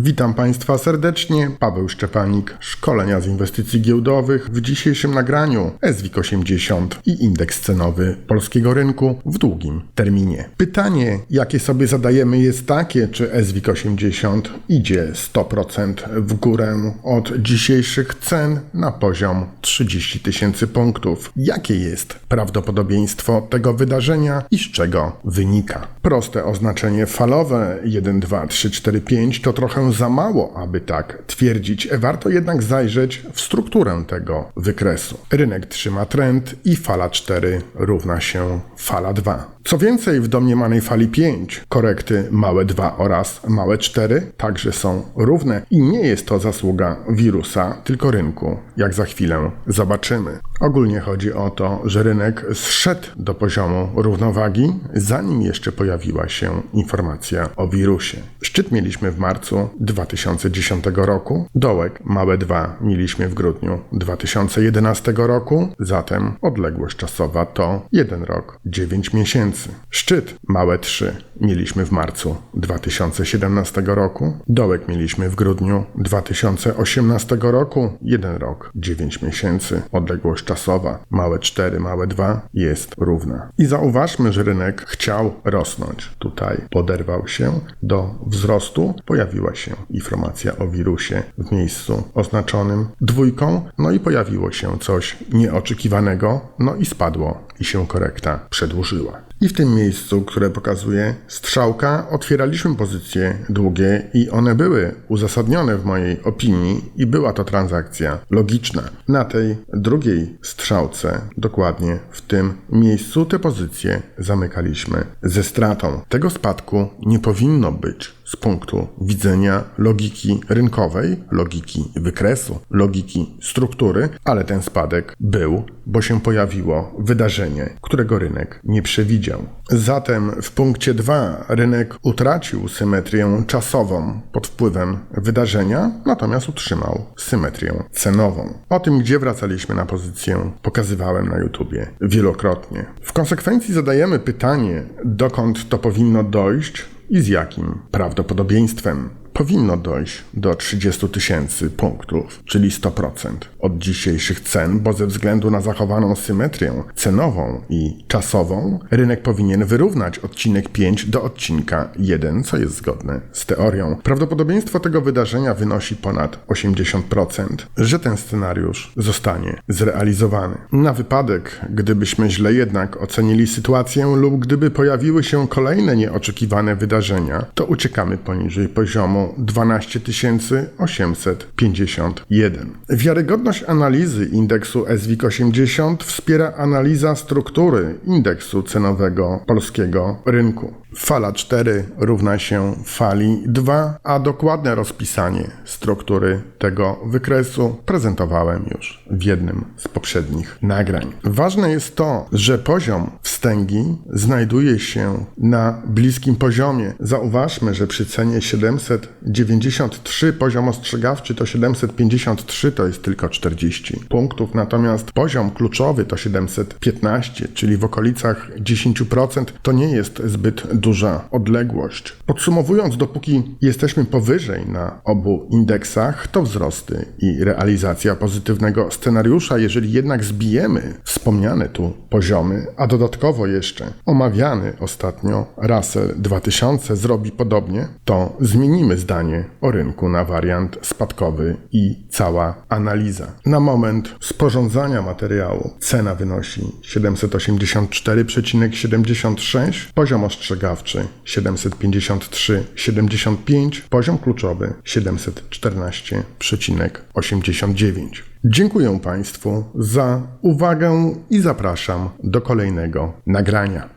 Witam Państwa serdecznie. Paweł Szczepanik, szkolenia z inwestycji giełdowych. W dzisiejszym nagraniu SWIK 80 i indeks cenowy polskiego rynku w długim terminie. Pytanie, jakie sobie zadajemy, jest takie, czy SWIK 80 idzie 100% w górę od dzisiejszych cen na poziom 30 tysięcy punktów. Jakie jest prawdopodobieństwo tego wydarzenia i z czego wynika? Proste oznaczenie falowe 1, 2, 3, 4, 5 to trochę za mało, aby tak twierdzić. Warto jednak zajrzeć w strukturę tego wykresu. Rynek trzyma trend i fala 4 równa się fala 2. Co więcej, w domniemanej fali 5 korekty małe 2 oraz małe 4 także są równe i nie jest to zasługa wirusa, tylko rynku, jak za chwilę zobaczymy. Ogólnie chodzi o to, że rynek zszedł do poziomu równowagi, zanim jeszcze pojawiła się informacja o wirusie. Szczyt mieliśmy w marcu 2010 roku, dołek małe 2 mieliśmy w grudniu 2011 roku, zatem odległość czasowa to 1 rok 9 miesięcy. Szczyt małe 3 mieliśmy w marcu 2017 roku, dołek mieliśmy w grudniu 2018 roku, 1 rok 9 miesięcy, odległość czasowa małe 4, małe 2 jest równa. I zauważmy, że rynek chciał rosnąć. Tutaj poderwał się do wzrostu, pojawiła się informacja o wirusie w miejscu oznaczonym dwójką, no i pojawiło się coś nieoczekiwanego, no i spadło i się korekta przedłużyła. I w tym miejscu, które pokazuje strzałka, otwieraliśmy pozycje długie i one były uzasadnione w mojej opinii i była to transakcja logiczna. Na tej drugiej strzałce, dokładnie w tym miejscu, te pozycje zamykaliśmy ze stratą. Tego spadku nie powinno być z punktu widzenia logiki rynkowej, logiki wykresu, logiki struktury, ale ten spadek był, bo się pojawiło wydarzenie, którego rynek nie przewidział. Zatem w punkcie 2 rynek utracił symetrię czasową pod wpływem wydarzenia, natomiast utrzymał symetrię cenową. O tym, gdzie wracaliśmy na pozycję, pokazywałem na YouTubie wielokrotnie. W konsekwencji zadajemy pytanie, dokąd to powinno dojść, i z jakim prawdopodobieństwem powinno dojść do 30 tysięcy punktów, czyli 100% od dzisiejszych cen, bo ze względu na zachowaną symetrię cenową i czasową, rynek powinien wyrównać odcinek 5 do odcinka 1, co jest zgodne z teorią. Prawdopodobieństwo tego wydarzenia wynosi ponad 80%, że ten scenariusz zostanie zrealizowany. Na wypadek, gdybyśmy źle jednak ocenili sytuację lub gdyby pojawiły się kolejne nieoczekiwane wydarzenia, to uciekamy poniżej poziomu 12 851. Wiarygodność analizy indeksu SWIK 80 wspiera analiza struktury indeksu cenowego polskiego rynku. Fala 4 równa się fali 2, a dokładne rozpisanie struktury tego wykresu prezentowałem już w jednym z poprzednich nagrań. Ważne jest to, że poziom wstęgi znajduje się na bliskim poziomie. Zauważmy, że przy cenie 793 poziom ostrzegawczy to 753 to jest tylko 40 punktów, natomiast poziom kluczowy to 715, czyli w okolicach 10% to nie jest zbyt duża odległość. Podsumowując, dopóki jesteśmy powyżej na obu indeksach, to wzrosty i realizacja pozytywnego scenariusza. Jeżeli jednak zbijemy wspomniane tu poziomy, a dodatkowo jeszcze omawiany ostatnio Russell 2000 zrobi podobnie, to zmienimy zdanie o rynku na wariant spadkowy i cała analiza. Na moment sporządzania materiału cena wynosi 784,76, poziom ostrzegawczy 753,75, poziom kluczowy 714,89. Dziękuję Państwu za uwagę i zapraszam do kolejnego nagrania.